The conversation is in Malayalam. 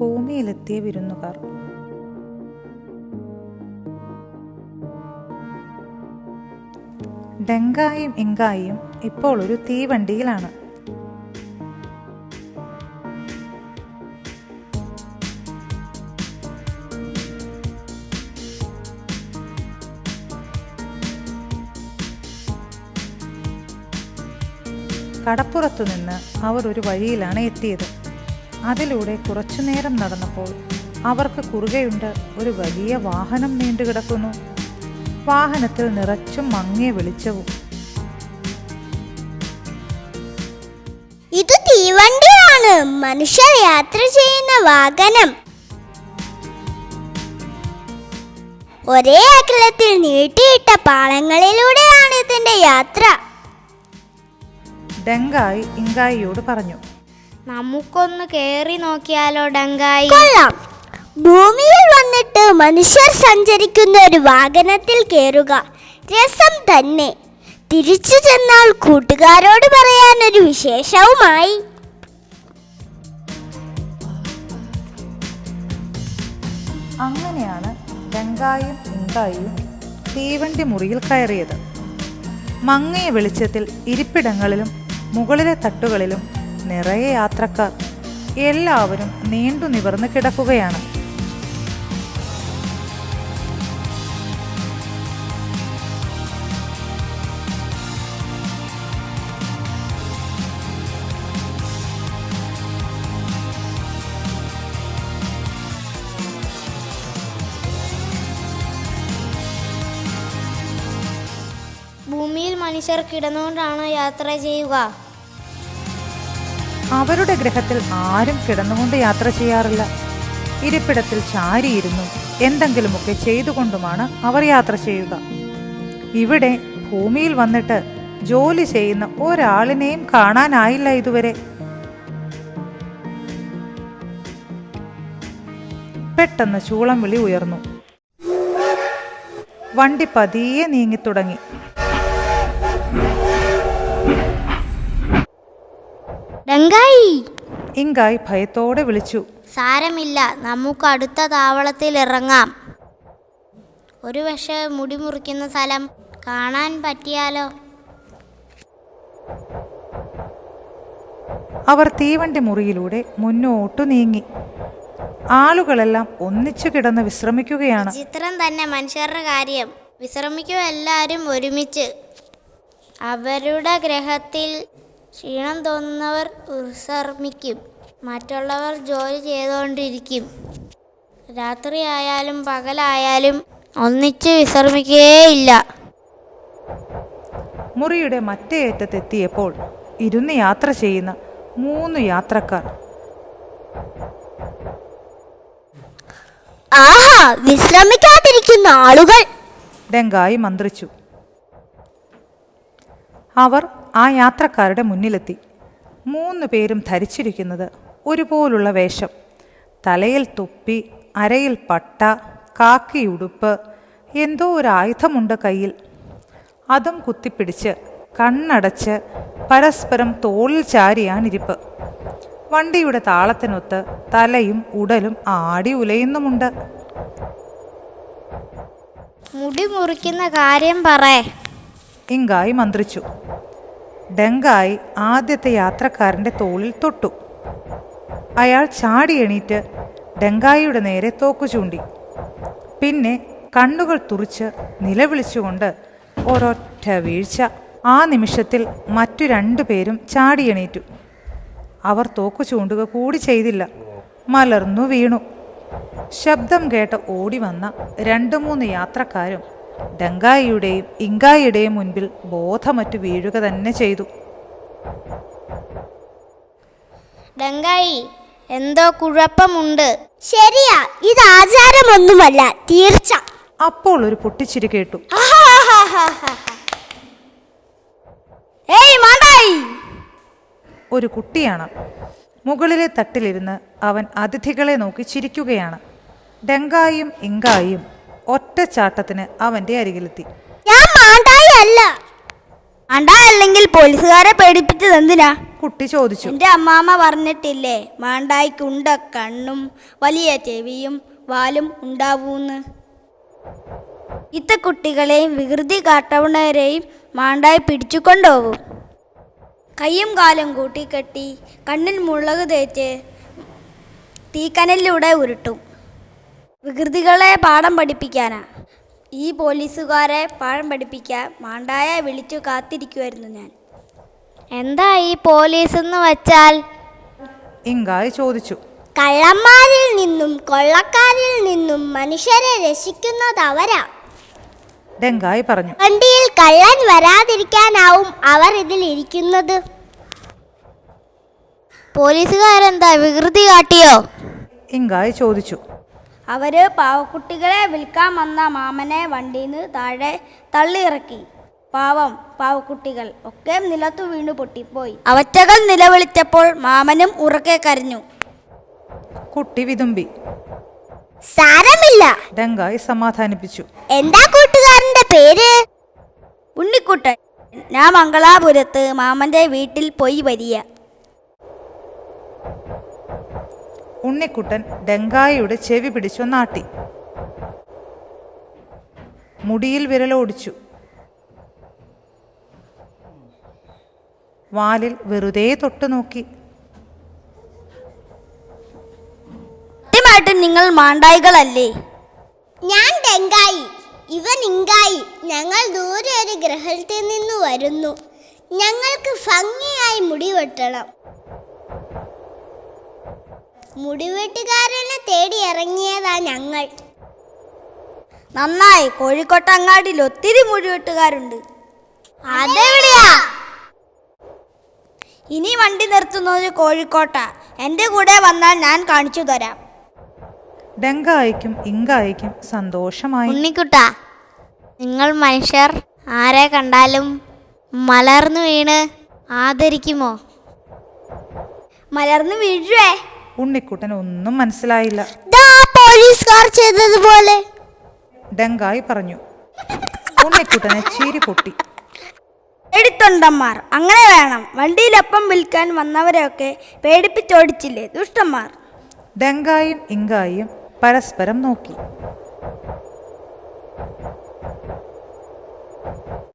ഭൂമിയിലെത്തിയ വിരുന്നുകാർ. ഡെങ്കായും ഇങ്കായും ഇപ്പോൾ ഒരു തീവണ്ടിയിലാണ്. കടപ്പുറത്തു നിന്ന് അവർ ഒരു വഴിയിലാണ് എത്തിയത്. അതിലൂടെ കുറച്ചു നേരം നടന്നപ്പോൾ അവർക്ക് കുറുകെയുണ്ട് ഒരു വലിയ വാഹനം നീണ്ടുകിടക്കുന്നു വാഹനത്തിൽ നിറച്ചും മങ്ങിയ വെളിച്ചവും. ഇത് തീവണ്ടിയാണ്. മനുഷ്യർ യാത്ര ചെയ്യുന്ന വാഹനം. ഒരേ അകലത്തിൽ നീട്ടിയിട്ട പാളങ്ങളിലൂടെയാണ് ഇതിന്റെ യാത്ര. ഡെങ്കായി ഇങ്കായിയോട് പറഞ്ഞു. നമുക്കൊന്ന് കേറി നോക്കിയാലോ ഡങ്കായി. കൊള്ളാം. ഭൂമിയിൽ വന്നിട്ട് മനുഷ്യർ സഞ്ചരിക്കുന്ന ഒരു വാഹനത്തിൽ കയറുക രസം തന്നെ. തിരിച്ചു ചെന്നാൽ കൂട്ടുകാരോട് പറയാൻ ഒരു വിശേഷവുമായി. അങ്ങനെയാണ് ഗംഗായും ഉണ്ടായും തീവണ്ടി മുറിയിൽ കയറിയത്. മങ്ങിയ വെളിച്ചത്തിൽ ഇരിപ്പിടങ്ങളിലും മുകളിലെ തട്ടുകളിലും നിറയെ യാത്രക്കാർ എല്ലാവരും നീണ്ടു നിവർന്ന് കിടക്കുകയാണ്. ഭൂമിയിൽ മനുഷ്യർ കിടന്നുകൊണ്ടാണ് യാത്ര ചെയ്യുക. അവരുടെ ഗ്രഹത്തിൽ ആരും കിടന്നുകൊണ്ട് യാത്ര ചെയ്യാറില്ല. ഇരിപ്പിടത്തിൽ ചാരിയിരുന്നു. എന്തെങ്കിലുമൊക്കെ ചെയ്തുകൊണ്ടുമാണ് അവർ യാത്ര ചെയ്യുക. ഇവിടെ ഭൂമിയിൽ വന്നിട്ട് ജോലി ചെയ്യുന്ന ഒരാളിനെയും കാണാനായില്ല ഇതുവരെ. പെട്ടെന്ന് ചൂളം വിളി ഉയർന്നു. വണ്ടി പതിയെ നീങ്ങിത്തുടങ്ങി. ഡങ്കായി ഇങ്കായ് ഭയത്തോടെ വിളിച്ചു. സാരമില്ല നമുക്ക് അടുത്ത താവളത്തിൽ ഇറങ്ങാം. ഒരു പക്ഷേ മുടി മുറിക്കുന്ന സ്ഥലം കാണാൻ പറ്റിയാലോ? അവർ തീവണ്ടി മുറിയിലൂടെ മുന്നോട്ടു നീങ്ങി. ആളുകളെല്ലാം ഒന്നിച്ചു കിടന്ന് വിശ്രമിക്കുകയാണ്. ചിത്രം തന്നെ മനുഷ്യരുടെ കാര്യം. വിശ്രമിക്കും എല്ലാവരും ഒരുമിച്ച്. അവരുടെ ഗ്രഹത്തിൽ ക്ഷീണം തോന്നുന്നവർ വിശ്രമിക്കും മറ്റുള്ളവർ ജോലി ചെയ്തുകൊണ്ടിരിക്കും രാത്രിയായാലും പകലായാലും ഒന്നിച്ച് വിശ്രമിക്കുകയില്ല മുറിയുടെ മറ്റേ അറ്റത്തെത്തിയപ്പോൾ ഇരുന്ന് യാത്ര ചെയ്യുന്ന മൂന്ന് യാത്രക്കാർ. ആഹാ വിശ്രമിക്കാതിരിക്കുന്ന ആളുകൾ. ഡെങ്കായി മന്ത്രിച്ചു. അവർ ആ യാത്രക്കാരുടെ മുന്നിലെത്തി. മൂന്ന് പേരും ധരിച്ചിരിക്കുന്നത് ഒരുപോലുള്ള വേഷം. തലയിൽ തൊപ്പി അരയിൽ പട്ട കാക്കിയുടുപ്പ് എന്തോ ഒരു ആയുധമുണ്ട് കയ്യിൽ. അതും കുത്തിപ്പിടിച്ച് കണ്ണടച്ച് പരസ്പരം തോളിൽ ചാരിയാണിരിപ്പ് വണ്ടിയുടെ താളത്തിനൊത്ത് തലയും ഉടലും ആടി ഉലയുന്നുമുണ്ട്. മുടി മുറിക്കുന്ന കാര്യം പറ. ഇങ്കായി മന്ത്രിച്ചു. ഡെങ്കായി ആദ്യത്തെ യാത്രക്കാരന്റെ തോളിൽ തൊട്ടു. അയാൾ ചാടി എണീറ്റ് ഡങ്കായിയുടെ നേരെ തോക്കു ചൂണ്ടി. പിന്നെ കണ്ണുകൾ തുറിച്ച് നിലവിളിച്ചുകൊണ്ട് ഒരൊറ്റ വീഴ്ച. ആ നിമിഷത്തിൽ മറ്റു രണ്ടു പേരും ചാടി എണീറ്റു. അവർ തോക്കു ചൂണ്ടുക കൂടി ചെയ്തില്ല. മലർന്നു വീണു. ശബ്ദം കേട്ട് ഓടി വന്ന രണ്ടു മൂന്ന് യാത്രക്കാരും ഡങ്കായിയുടെയും ഇങ്കായിയുടെയും മുൻപിൽ ബോധമറ്റു വീഴുക തന്നെ ചെയ്തു. ഡങ്കായി എന്തോ കുഴപ്പമുണ്ട്. ശരിയാ ഇത് ആചാരമൊന്നുമല്ല തീർച്ച. അപ്പോൾ ഒരു പൊട്ടിച്ചിരി കേട്ടു. ഏയ് മാണ്ടായി ഒരു കുട്ടിയാണ്. മുകളിലെ തട്ടിലിരുന്ന് അവൻ അതിഥികളെ നോക്കി ചിരിക്കുകയാണ്. ഡെങ്കായും ഇങ്കായും ഒറ്റച്ചാട്ടത്തിന് അവന്റെ അരികിലെത്തി. ഞാൻ മാണ്ടായി അല്ല. അല്ലെങ്കിൽ പോലീസുകാരെ പേടിപ്പിച്ചത് എന്തിനാ? കുട്ടി ചോദിച്ചു. എന്റെ അമ്മാമ്മ പറഞ്ഞിട്ടില്ലേ മാണ്ടായിക്കുണ്ട കണ്ണും വലിയ ചെവിയും വാലും ഉണ്ടാവൂന്ന്. ഇത്ത കുട്ടികളെയും വികൃതി കാട്ടവണവരെയും മാണ്ടായി പിടിച്ചു കൊണ്ടുപോകും കൈയും കാലും കൂട്ടിക്കെട്ടി കണ്ണിൽ മുളക് തേച്ച് തീക്കനലിലൂടെ ഉരുട്ടും. വികൃതികളെ പാഠം പഠിപ്പിക്കാനാ. ഈ പോലീസുകാരെ പാഠം പഠിപ്പിക്കാൻ മാണ്ടായ വിളിച്ചു കാത്തിരിക്കുമായിരുന്നു ഞാൻ. എന്താ ഈ പോലീസ് എന്ന് വച്ചാൽ? ഇങ്കായ് ചോദിച്ചു. കള്ളന്മാരിൽ നിന്നും കൊള്ളക്കാരിൽ നിന്നും മനുഷ്യരെ രക്ഷിക്കുന്നത് അവരാ ഡെങ്കായി പറഞ്ഞു. വണ്ടിയിൽ കള്ളൻ വരാതിരിക്കാനാവും അവർ ഇതിൽ ഇരിക്കുന്നത്. പോലീസുകാരെന്താ വികൃതി കാട്ടിയോ? ഇങ്കായി ചോദിച്ചു. അവർ പാവക്കുട്ടികളെ വിൽക്കാൻ വന്ന മാമനെ വണ്ടിയിൽ നിന്ന് താഴെ തള്ളിയിറക്കി. പാവം പാവക്കുട്ടികൾ ഒക്കെ നിലത്തു വീണു പൊട്ടിപ്പോയി. അവറ്റകൾ നിലവിളിച്ചപ്പോൾ മാമനും ഉറക്കെ കരഞ്ഞു. കുട്ടി വിതുമ്പി. സാരമില്ല. ഡങ്കായി സമാധാനിപ്പിച്ചു. എന്താ കൂട്ടുകാരന്റെ പേര്? ഉണ്ണിക്കുട്ടൻ. ഞാൻ മംഗളാപുരത്ത് മാമന്റെ വീട്ടിൽ പോയി വരിക. ഉണ്ണിക്കുട്ടൻ ഡെങ്കായയുടെ ചെവി പിടിച്ചു നാട്ടി. മുടിയിൽ വിരലോടിച്ചു വാലിൽ വെറുതെ തൊട്ടു നോക്കി. സത്യമായിട്ടും നിങ്ങൾ മാണ്ടായികളല്ലേ? ഞാൻ ഡെങ്കായി. ഇവൻ ഇങ്കായി ഞങ്ങൾ ദൂരെ ഒരു ഗ്രഹത്തിൽ നിന്ന് വരുന്നു. ഞങ്ങൾക്ക് ഭംഗിയായി മുടി വെട്ടണം. മുടിവെട്ടുകാരനെ തേടി ഇറങ്ങിയതാ ഞങ്ങൾ. നന്നായി കോഴിക്കോട്ടങ്ങാടിയിൽ ഒത്തിരി മുടിവെട്ടുകാരുണ്ട്. അതെവിടെയാ? ഇനി വണ്ടി നിർത്തുന്നത് കോഴിക്കോട്ട. എന്റെ കൂടെ വന്നാൽ ഞാൻ കാണിച്ചു തരാം. ഡെങ്കായിക്കും ഇങ്കായിക്കും സന്തോഷമായി. ഉണ്ണിക്കുട്ട നിങ്ങൾ മനുഷ്യർ ആരെ കണ്ടാലും മലർന്നു വീണ് ആദരിക്കുമോ? മലർന്നു വീഴുവേ? ഉണ്ണിക്കുട്ടൻ ഒന്നും മനസ്സിലായില്ല. പോലീസുകാർ ചെയ്തതുപോലെ. ഡങ്കായി പറഞ്ഞു. ഉണ്ണിക്കുട്ടനെ ചീരി പൊട്ടി. എടുത്തൊണ്ടന്മാർ അങ്ങനെ വേണം. വണ്ടിയിലൊപ്പം വിൽക്കാൻ വന്നവരെയൊക്കെ പേടിപ്പിച്ചോടിച്ചില്ലേ ദുഷ്ടന്മാർ? ഡെങ്കായും ഇങ്കായും പരസ്പരം നോക്കി.